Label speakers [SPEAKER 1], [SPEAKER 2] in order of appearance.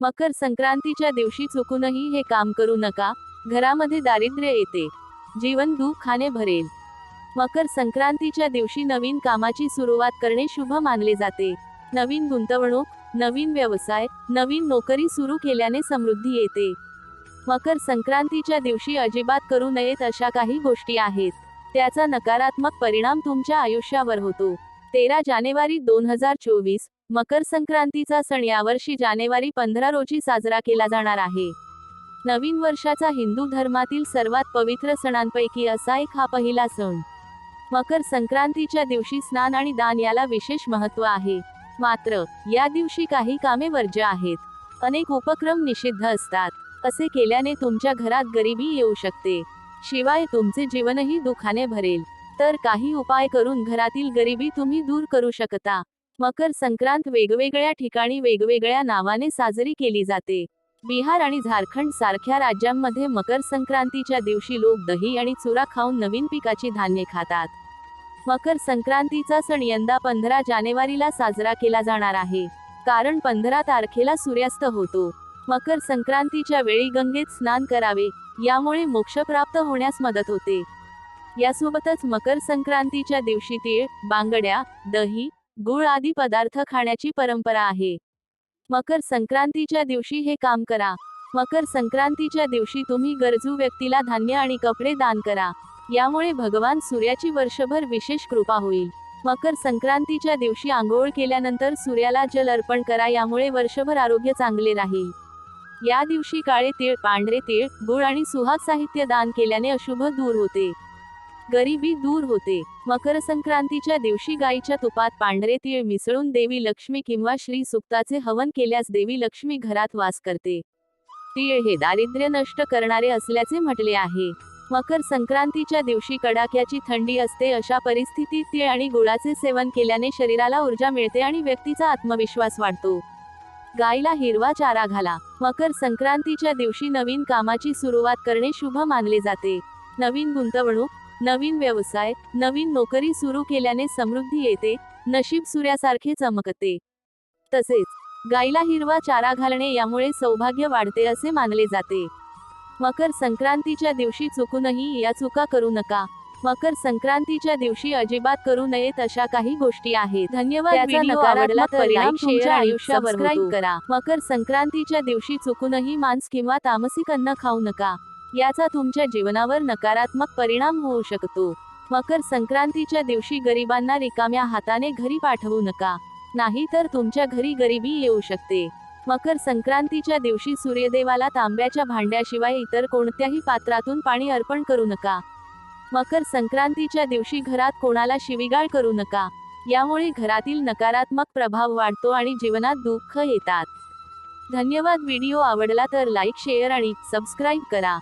[SPEAKER 1] मकर संक्रांतीच्या दिवशी चुकूनही हे काम करू नका. घरामध्ये दारिद्र्य येते. जीवन दुःखाने भरेल. मकर संक्रांतीच्या दिवशी नवीन कामाची सुरुवात करणे शुभ मानले जाते. नवीन गुंतवणूक नवीन व्यवसाय नवीन नोकरी सुरू केल्याने समृद्धी येते. मकर संक्रांतीच्या दिवशी अजिबात करू नयेत अशा काही गोष्टी आहेत. त्याचा नकारात्मक परिणाम तुमच्या आयुष्यावर होतो. तेरा जानेवारी दोन हजार चोवीस मकर संक्रांतीचा सण यावर्षी जानेवारी पंधरा रोजी साजरा केला जाणार आहे. नवीन वर्षाचा हिंदू धर्मातील सर्वात पवित्र सणांपैकी असा एक हा पहिला सण. मकर संक्रांतीच्या दिवशी स्नान आणि दान याला विशेष महत्त्व आहे. मात्र या दिवशी काही कामे वर्ज्य आहेत. अनेक उपक्रम निषिद्ध असतात. असे केल्याने तुमच्या घरात गरिबी येऊ शकते. शिवाय तुमचे जीवनही दुखाने भरेल. तर काही उपाय करून घरातील गरिबी तुम्ही दूर करू शकता. मकर संक्रांत वेगवेगळ्या ठिकाणी वेगवेगळ्या नावाने साजरी केली जाते. बिहार आणि झारखंड सारख्या राज्यांमध्ये मकर संक्रांतीच्या दिवशी लोक दही आणि चुरा खाऊन नवीन पिकाची धान्ये खातात. मकर संक्रांतीचा सण यंदा पंधरा जानेवारीला साजरा केला जाणार आहे. कारण पंधरा तारखेला सूर्यास्त होतो. मकर संक्रांतीच्या वेळी गंगेत स्नान करावे यामुळे मोक्ष प्राप्त होण्यास मदत होते. यासोबतच मकर संक्रांतीच्या दिवशी तीळ बांगड्या दही गुळ आदी पदार्थ खाण्याची परंपरा आहे. मकर संक्रांतीच्या दिवशी हे काम करा. मकर संक्रांतीच्या दिवशी तुम्ही गरजू व्यक्तीला धान्य आणि कपडे दान करा. यामुळे भगवान सूर्याची वर्षभर विशेष कृपा होईल. मकर संक्रांतीच्या दिवशी आंघोळ केल्यानंतर सूर्याला जल अर्पण करा यामुळे वर्षभर आरोग्य चांगले राहील. या दिवशी काळे तीळ पांढरे तीळ गुळ आणि सुहाग साहित्य दान केल्याने अशुभ दूर होते. गरिबी दूर होते. मकर संक्रांतीच्या दिवशी गायीच्या तुपात पांढरे तीळ मिसळून देवी लक्ष्मी किंवा श्री सुक्ताचे हवन केल्यास देवी लक्ष्मी घरात वास करते. तीळ हे दारिद्र्य नष्ट करणारे असल्याचे म्हटले आहे. मकर संक्रांतीच्या दिवशी कडाक्याची थंडी असते अशा परिस्थितीत तीळ आणि गुळाचे सेवन केल्याने शरीराला ऊर्जा मिळते आणि व्यक्तीचा आत्मविश्वास वाढतो. गायला हिरवा चारा घाला. मकर संक्रांतीच्या दिवशी नवीन कामाची सुरुवात करणे शुभ मानले जाते. नवीन गुंतवणूक नवीन व्यवसाय नवीन नोकरी सुरू केल्याने समृद्धी येते नशीब सूर्यासारखे चमकते. तसेच गायला हिरवा चारा घालणे यामुळे सौभाग्य वाढते असे मानले जाते. मकर संक्रांतीच्या दिवशी चुकूनही या चुका करू नका. मकर संक्रांतीच्या दिवशी अजिबात करू नयेत अशा काही गोष्टी आहेत. धन्यवाद
[SPEAKER 2] आयुष्यावर.
[SPEAKER 1] करा. मकर संक्रांतीच्या दिवशी चुकूनही मांस किंवा तामसिक अन्न खाऊ नका. याचा तुमच्या जीवनावर नकारात्मक परिणाम होऊ शकतो. मकर संक्रांतीच्या दिवशी गरिबांना रिकाम्या हाताने घरी पाठवू नका. नाही तर तुमच्या घरी गरिबी येऊ शकते. मकर संक्रांतीच्या दिवशी सूर्यदेवाला तांब्याच्या भांड्याशिवाय इतर कोणत्याही पात्रातून पाणी अर्पण करू नका. मकर संक्रांतीच्या दिवशी घरात कोणाला शिवीगाळ करू नका. यामुळे घरातील नकारात्मक प्रभाव वाढतो आणि जीवनात दुःख येतात. धन्यवाद. व्हिडिओ आवडला तर लाईक शेअर आणि सबस्क्राईब करा.